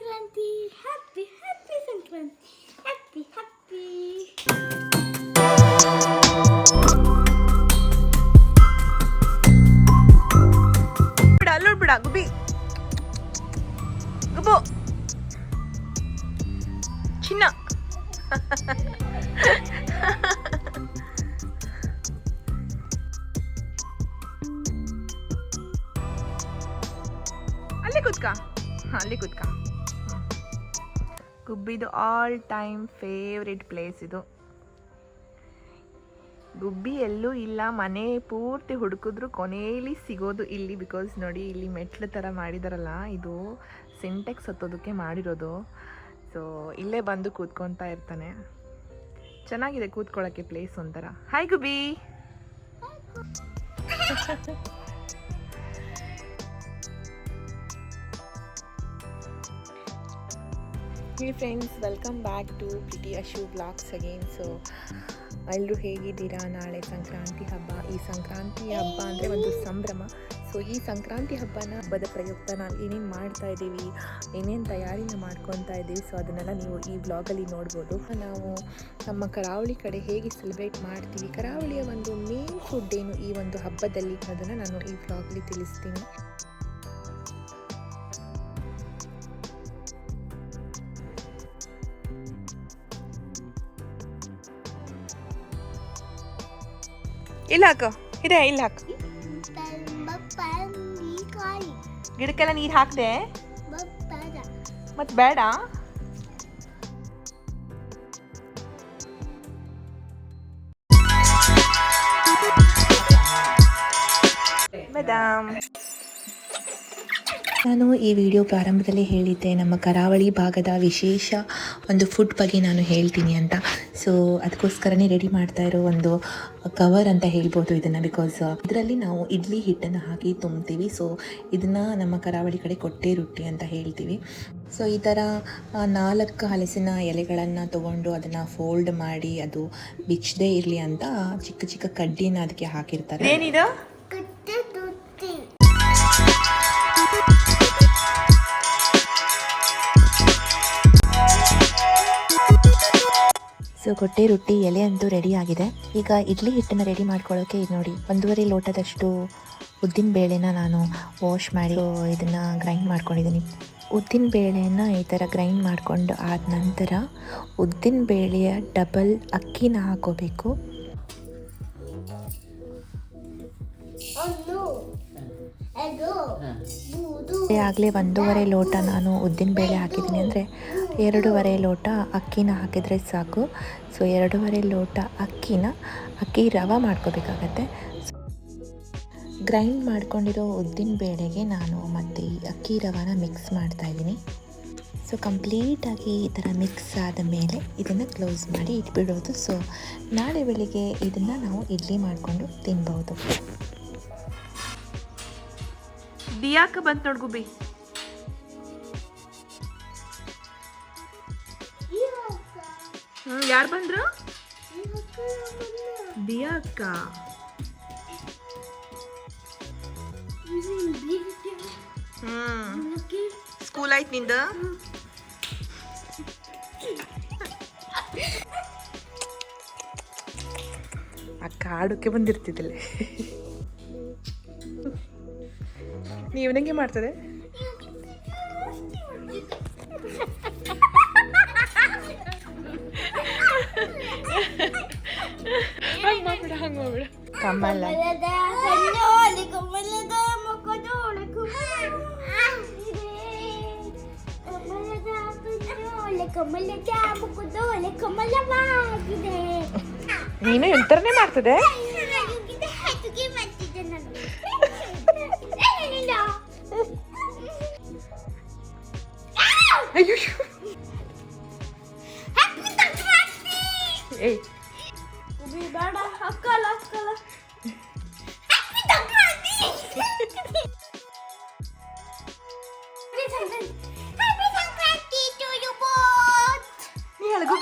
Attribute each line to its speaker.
Speaker 1: Sankranti happy happy Sankranti happy happy
Speaker 2: ಬಿಡ allowed ಬಿಡ ಗುಬಿ ಗುಬು ಚಿನ್ನ ಅಲ್ಲಿ ಕುತ್ಕ ಹಾ, ಅಲ್ಲಿ ಕುತ್ಕ ಹ್ಮ್. ಗುಬ್ಬಿದು ಆಲ್ ಟೈಮ್ ಫೇವ್ರೆಟ್ ಪ್ಲೇಸ್ ಇದು. ಗುಬ್ಬಿ ಎಲ್ಲೂ ಇಲ್ಲ, ಮನೆ ಪೂರ್ತಿ ಹುಡುಕಿದ್ರು ಕೊನೆಯಲ್ಲಿ ಸಿಗೋದು ಇಲ್ಲಿ ಬಿಕಾಸ್ ನೋಡಿ ಇಲ್ಲಿ ಮೆಟ್ಲು ಥರ ಮಾಡಿದಾರಲ್ಲ, ಇದು ಸಿಂಟೆಕ್ಸ್ ಹತ್ತೋದಕ್ಕೆ ಮಾಡಿರೋದು. ಸೊ ಇಲ್ಲೇ ಬಂದು ಕೂತ್ಕೊತಾ ಇರ್ತಾನೆ. ಚೆನ್ನಾಗಿದೆ ಕೂತ್ಕೊಳ್ಳೋಕ್ಕೆ ಪ್ಲೇಸ್ ಒಂಥರ. Hi Gubbi. Hey friends welcome back to PT Ashu blogs again so ಎಲ್ಲರೂ ಹೇಗಿದ್ದೀರಾ? ನಾಳೆ ಸಂಕ್ರಾಂತಿ ಹಬ್ಬ. ಈ ಸಂಕ್ರಾಂತಿ ಹಬ್ಬ ಅಂದರೆ ಒಂದು ಸಂಭ್ರಮ. ಸೊ ಈ ಸಂಕ್ರಾಂತಿ ಹಬ್ಬನ ಹಬ್ಬದ ಪ್ರಯುಕ್ತ ನಾವು ಏನೇನು ಮಾಡ್ತಾ ಇದ್ದೀವಿ, ಏನೇನು ತಯಾರಿನ ಮಾಡ್ಕೊತಾ ಇದ್ದೀವಿ ಸೊ ಅದನ್ನೆಲ್ಲ ನೀವು ಈ ಬ್ಲಾಗಲ್ಲಿ ನೋಡ್ಬೋದು. ನಾವು ನಮ್ಮ ಕರಾವಳಿ ಕಡೆ ಹೇಗೆ ಸೆಲೆಬ್ರೇಟ್ ಮಾಡ್ತೀವಿ, ಕರಾವಳಿಯ ಒಂದು ಮೇನ್ ಫುಡ್ ಏನು ಈ ಒಂದು ಹಬ್ಬದಲ್ಲಿ ಅದನ್ನು ನಾನು ಈ ಬ್ಲಾಗಲ್ಲಿ ತಿಳಿಸ್ತೀನಿ. ಇಲ್ಲ ಹಾಕು ಇದೆ ಇಲ್ಲ ಹಾಕು
Speaker 1: ಬಪ್ಪಂಗಿ ಕಾಯಿ
Speaker 2: ಗಿಡಕ್ಕೆಲ್ಲ ನೀರು ಹಾಕಿದೆ?
Speaker 1: ಬಪ್ಪದ
Speaker 2: ಮತ್ತು ಬೇಡ. ಮೇಡಮ್ ನಾನು ಈ ವಿಡಿಯೋ ಪ್ರಾರಂಭದಲ್ಲಿ ಹೇಳಿದ್ದೆ, ನಮ್ಮ ಕರಾವಳಿ ಭಾಗದ ವಿಶೇಷ ಒಂದು ಫುಡ್ ಬಗ್ಗೆ ನಾನು ಹೇಳ್ತೀನಿ ಅಂತ. ಸೊ ಅದಕ್ಕೋಸ್ಕರನೇ ರೆಡಿ ಮಾಡ್ತಾ ಇರೋ ಒಂದು ಕವರ್ ಅಂತ ಹೇಳ್ಬೋದು ಇದನ್ನು ಬಿಕಾಸ್ ಇದರಲ್ಲಿ ನಾವು ಇಡ್ಲಿ ಹಿಟ್ಟನ್ನು ಹಾಕಿ ತುಂಬ್ತೀವಿ ಸೊ ಇದನ್ನು ನಮ್ಮ ಕರಾವಳಿ ಕಡೆ ಕೊಟ್ಟೆ ರೊಟ್ಟಿ ಅಂತ ಹೇಳ್ತೀವಿ. ಸೊ ಈ ಥರ ನಾಲ್ಕು ಹಲಸಿನ ಎಲೆಗಳನ್ನು ತೊಗೊಂಡು ಅದನ್ನು ಫೋಲ್ಡ್ ಮಾಡಿ ಅದು ಬಿಚ್ಚದೇ ಇರಲಿ ಅಂತ ಚಿಕ್ಕ ಚಿಕ್ಕ ಕಡ್ಡಿನ ಅದಕ್ಕೆ ಹಾಕಿರ್ತಾರೆ. ಏನಿದು
Speaker 3: ಸೊ ಕೊಟ್ಟೆ ರೊಟ್ಟಿ ಎಲೆ ಅಂತೂ ರೆಡಿ ಆಗಿದೆ. ಈಗ ಇಡ್ಲಿ ಹಿಟ್ಟನ್ನು ರೆಡಿ ಮಾಡ್ಕೊಳ್ಳೋಕೆ ಇದು ನೋಡಿ ಒಂದೂವರೆ ಲೋಟದಷ್ಟು ಉದ್ದಿನ ಬೇಳೆನ ನಾನು ವಾಶ್ ಮಾಡಿ ಇದನ್ನು ಗ್ರೈಂಡ್ ಮಾಡ್ಕೊಂಡಿದ್ದೀನಿ ಉದ್ದಿನ ಬೇಳೆನ ಈ ಥರ ಗ್ರೈಂಡ್ ಮಾಡಿಕೊಂಡು ಆದ ನಂತರ ಉದ್ದಿನ ಬೇಳೆಯ ಡಬಲ್ ಅಕ್ಕಿನ ಹಾಕೋಬೇಕು. ಆಗಲೇ ಒಂದೂವರೆ ಲೋಟ ನಾನು ಉದ್ದಿನ ಬೇಳೆ ಹಾಕಿದ್ದೀನಿ ಅಂದರೆ ಎರಡೂವರೆ ಲೋಟ ಅಕ್ಕಿನ ಹಾಕಿದರೆ ಸಾಕು. ಸೊ ಎರಡೂವರೆ ಲೋಟ ಅಕ್ಕಿನ ಅಕ್ಕಿ ರವೆ ಮಾಡ್ಕೋಬೇಕಾಗತ್ತೆ. ಗ್ರೈಂಡ್ ಮಾಡ್ಕೊಂಡಿರೋ ಉದ್ದಿನ ಬೇಳೆಗೆ ನಾನು ಮತ್ತು ಈ ಅಕ್ಕಿ ರವಾನ ಮಿಕ್ಸ್ ಮಾಡ್ತಾಯಿದ್ದೀನಿ ಸೊ ಕಂಪ್ಲೀಟಾಗಿ ಈ ಥರ ಮಿಕ್ಸ್ ಆದ ಮೇಲೆ ಇದನ್ನು ಕ್ಲೋಸ್ ಮಾಡಿ ಇಟ್ಬಿಡೋದು. ಸೊ ನಾಳೆ ಬೆಳಿಗ್ಗೆ ಇದನ್ನು ನಾವು ಇಡ್ಲಿ ಮಾಡಿಕೊಂಡು ತಿನ್ಬೋದು
Speaker 2: ದಿಯಾಕ ಬಂತು ನೋಡ್ ಯಾರು ಬಂದ್ರು? ದಿಯಾ ಅಕ್ಕ ಹ್ಞೂ ಸ್ಕೂಲ್ ಆಯ್ತು ನಿಂದ? ಅಕ್ಕ ಆಡೋಕೆ ಬಂದಿರ್ತಿದ್ದಿಲ್ಲ. ನೀವು ನಂಗೆ ಮಾಡ್ತದೆ?
Speaker 3: ಕಮಲ.
Speaker 1: ನೀನು ಎಂತರನೇ ಮಾಡ್ತಿದೆ ಏ ಏಯ್. ಬೇಡ ಅಕ್ಕಲ್ಲ ಅಕ್ಕಲ್ಲ Happy Sankranti
Speaker 2: to you both!
Speaker 1: Nihal, go